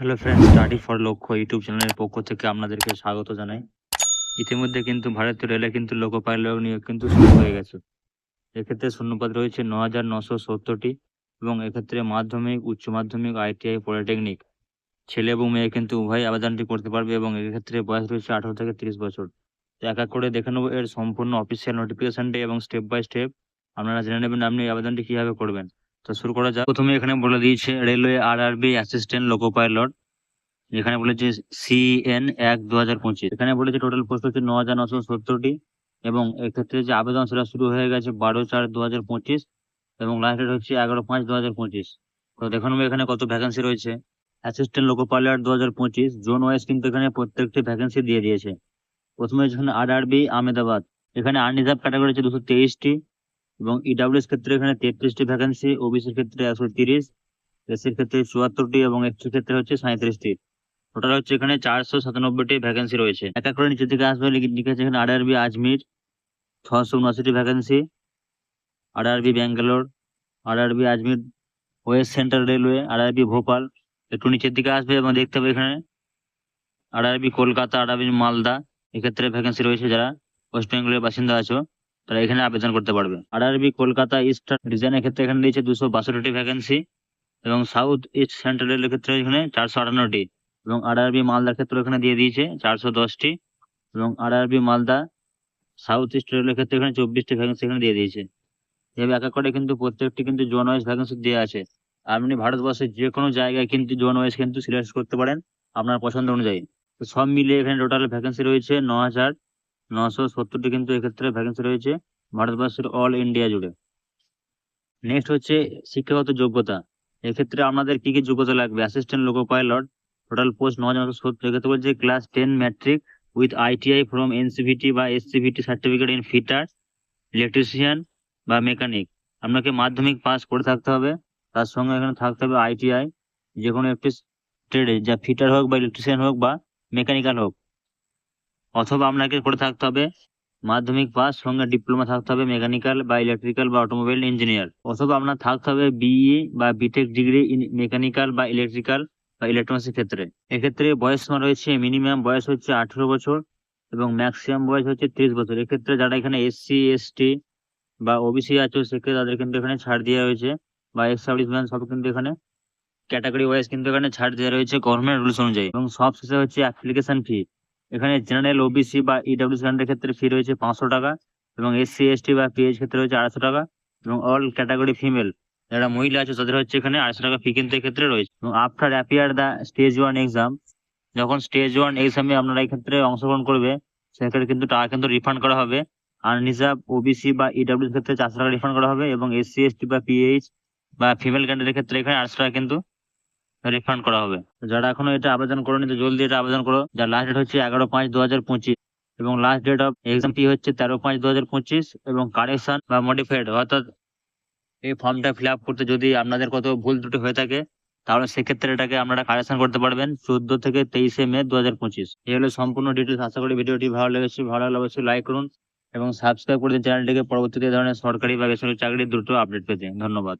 Hello friends study for Lakshya YouTube চ্যানেলের পক্ষ থেকে আপনাদেরকে স্বাগত জানাই। ইতিমধ্যে কিন্তু ভারতীয় রেলে কিন্তু লোকো পাইলট নিয়োগ কিন্তু শুরু হয়ে গেছে। এক্ষেত্রে শূন্যপদ রয়েছে ন হাজার নশো সত্তরটি এবং এক্ষেত্রে মাধ্যমিক, উচ্চ মাধ্যমিক, আইটিআই, পলিটেকনিক। ছেলে এবং মেয়ে কিন্তু উভয় আবেদনটি করতে পারবে এবং এক্ষেত্রে বয়স রয়েছে আঠারো থেকে তিরিশ বছর। এক এক করে দেখে নেব এর সম্পূর্ণ অফিসিয়াল নোটিফিকেশনটি এবং স্টেপ বাই স্টেপ আপনারা জেনে নেবেন আপনি আবেদনটি কীভাবে করবেন। তো শুরু করা যাক। প্রথমে এখানে বলে দিয়েছে রেলওয়ে আর আরবি অ্যাসিস্ট্যান্ট লোকো পাইলট এখানে বলেছে সিএন এক দু হাজার পঁচিশ। এখানে বলেছে টোটাল পোস্ট হচ্ছে ন হাজার নশো সত্তরটি এবং এক্ষেত্রে যে আবেদন সেটা শুরু হয়ে গেছে বারো চার দু হাজার পঁচিশ এবং লাস্ট ডেট হচ্ছে এগারো পাঁচ দু হাজার পঁচিশ। তো দেখুন এখানে কত ভ্যাকেন্সি রয়েছে। অ্যাসিস্ট্যান্ট লোকো পাইলট দু হাজার পঁচিশ, জোন ওয়াইজ কিন্তু এখানে প্রত্যেকটি ভ্যাকেন্সি দিয়ে দিয়েছে। প্রথমে যেখানে আর আরবি আহমেদাবাদ। এখানে আনরিজার্ভ ক্যাটাগরি হচ্ছে দুশো তেইশটি। এবং ইডাব্লিউএস ক্ষেত্রে এখানে তেত্রিশটি ভ্যাকেন্সি ওবিসির ক্ষেত্রে একশো তিরিশ এসির ক্ষেত্রে চুয়াত্তরটি এবং এসটির ক্ষেত্রে হচ্ছে সাঁত্রিশটি টোটাল হচ্ছে এখানে চারশো সাতানব্বইটি ভ্যাকেন্সি রয়েছে। এক এক করে নিচের থেকে আসবে, লিখে- লিখেছে এখানে আর আরবি আজমির, ছশো উনআশিটি ভ্যাকেন্সি আর আরবি ব্যাঙ্গালোর আর RB Ajmer west central railway আর আরবি ভোপাল, একটু নিচের দিকে আসবে এবং দেখতে হবে এখানে আর আরবি কলকাতা আর আরবি মালদা, এক্ষেত্রে ভ্যাকেন্সি রয়েছে যারা, ওয়েস্ট বেঙ্গলের বাসিন্দা আছো। তারা এখানে আবেদন করতে পারবে। আর আরবি কলকাতা ইস্টার্ন রিজনের ক্ষেত্রে এখানে দিয়েছে দুশো বাষট্টি ভ্যাকেন্সি এবং সাউথ ইস্ট সেন্ট্রাল রেলের ক্ষেত্রে এখানে চারশো আটান্নটি এবং আর আরবি মালদার ক্ষেত্রে এখানে দিয়ে দিয়েছে চারশো দশটি এবং আর আরবি মালদা সাউথ ইস্ট রেলের ক্ষেত্রে এখানে চব্বিশটি ভ্যাকেন্সি এখানে দিয়ে দিয়েছে। এভাবে এক এক করে কিন্তু প্রত্যেকটি কিন্তু জোন ওয়াইজ ভ্যাকেন্সি দেওয়া আছে। আপনি ভারতবর্ষের যে কোনো জায়গায় কিন্তু জোন ওয়াইজ কিন্তু সিলেক্ট করতে পারেন আপনার পছন্দ অনুযায়ী। তো সব মিলিয়ে এখানে টোটাল ভ্যাকেন্সি রয়েছে ন হাজার নশো সত্তরটি কিন্তু এক্ষেত্রে ভ্যাকেন্সি রয়েছে ভারতবর্ষের অল ইন্ডিয়া জুড়ে। নেক্সট হচ্ছে শিক্ষাগত যোগ্যতা। এক্ষেত্রে আপনাদের কি কি যোগ্যতা লাগবে? Assistant loco pilot total post ন হাজার নশো সত্তর এক্ষেত্রে বলছে class ten matric with ITI from NCVT বা SCVT certificate in fitter electrician বা মেকানিক আপনাকে মাধ্যমিক পাস করে থাকতে হবে। তার সঙ্গে এখানে থাকতে হবে আইটিআই যে কোনো একটি ট্রেডে যা ফিটার হোক বা ইলেকট্রিশিয়ান হোক বা মেকানিক্যাল হোক। অথবা আপনাকে করে থাকতে হবে মাধ্যমিক পাস, সঙ্গে ডিপ্লোমা থাকতে হবে, মেকানিক্যাল বা ইলেকট্রিক্যাল বা অটোমোবাইল ইঞ্জিনিয়ার। অথবা আপনার থাকতে হবে বিই বা B Tech degree in, mechanical বা ইলেকট্রিক্যাল বা ইলেকট্রনিক্সের ক্ষেত্রে। এক্ষেত্রে বয়স রয়েছে, মিনিমাম বয়স হচ্ছে আঠেরো বছর এবং ম্যাক্সিমাম বয়স হচ্ছে ত্রিশ বছর। এক্ষেত্রে যারা এখানে এসসি এসটি বা ওবিসি আছে, সেক্ষেত্রে তাদের কিন্তু এখানে ছাড় দেওয়া হয়েছে বা এক্স সার্ভিসম্যান সব কিন্তু এখানে ক্যাটাগরি ওয়াইজ কিন্তু এখানে ছাড় দেওয়া রয়েছে গভর্নমেন্ট রুলস অনুযায়ী এবং সব শেষে হচ্ছে অ্যাপ্লিকেশন ফি এখানে জেনারেল ওবিসি বা ইডাব্লিউ স্টুডেন্টের ক্ষেত্রে ফি রয়েছে পাঁচশো টাকা এবং এসসি এসটি বা পিএইচ ক্ষেত্রে রয়েছে আড়াইশো টাকা এবং অল ক্যাটাগরি ফিমেল যারা মহিলা আছে তাদের হচ্ছে এখানে আড়াইশো টাকা ফি কিন্তু এক্ষেত্রে রয়েছে। এবং after appear the stage one exam যখন স্টেজ ওয়ান এক্সামে আপনারা এই ক্ষেত্রে অংশগ্রহণ করবে, সেক্ষেত্রে কিন্তু টাকা কিন্তু রিফান্ড করা হবে। আর রিজার্ভ ওবিসি বা ইডাব্লিউ ক্ষেত্রে চারশো টাকা রিফান্ড করা হবে এবং এসসি এসটি বা পিএইচ বা ফিমেল ক্যান্ডিডেটের ক্ষেত্রে এখানে আটশো টাকা কিন্তু রিফান্ড করা হবে। যারা এখনও এটা আবেদন করোনি, তো জলদি এটা আবেদন করো। যার লাস্ট ডেট হচ্ছে এগারো পাঁচ দু হাজার পঁচিশ। এবং last date of exam fee হচ্ছে তেরো পাঁচ দু হাজার পঁচিশ এবং কারেকশন বা মডিফাইড অর্থাৎ এই ফর্মটা ফিল আপ করতে যদি আপনাদের কত ভুল ত্রুটি হয়ে থাকে, তাহলে সেক্ষেত্রে এটাকে আপনারা কারেকশন করতে পারবেন চোদ্দ থেকে তেইশে মে দু হাজার পঁচিশ। এই হলো সম্পূর্ণ ডিটেলস আশা করি ভিডিওটি ভালো লেগেছে। ভালো লাগলে অবশ্যই লাইক করুন এবং সাবস্ক্রাইব করে দিন। চ্যানেলটিকে পরবর্তীতে ধরনের সরকারি বা বেসরকারি চাকরির দ্রুত আপডেট পেতে। ধন্যবাদ।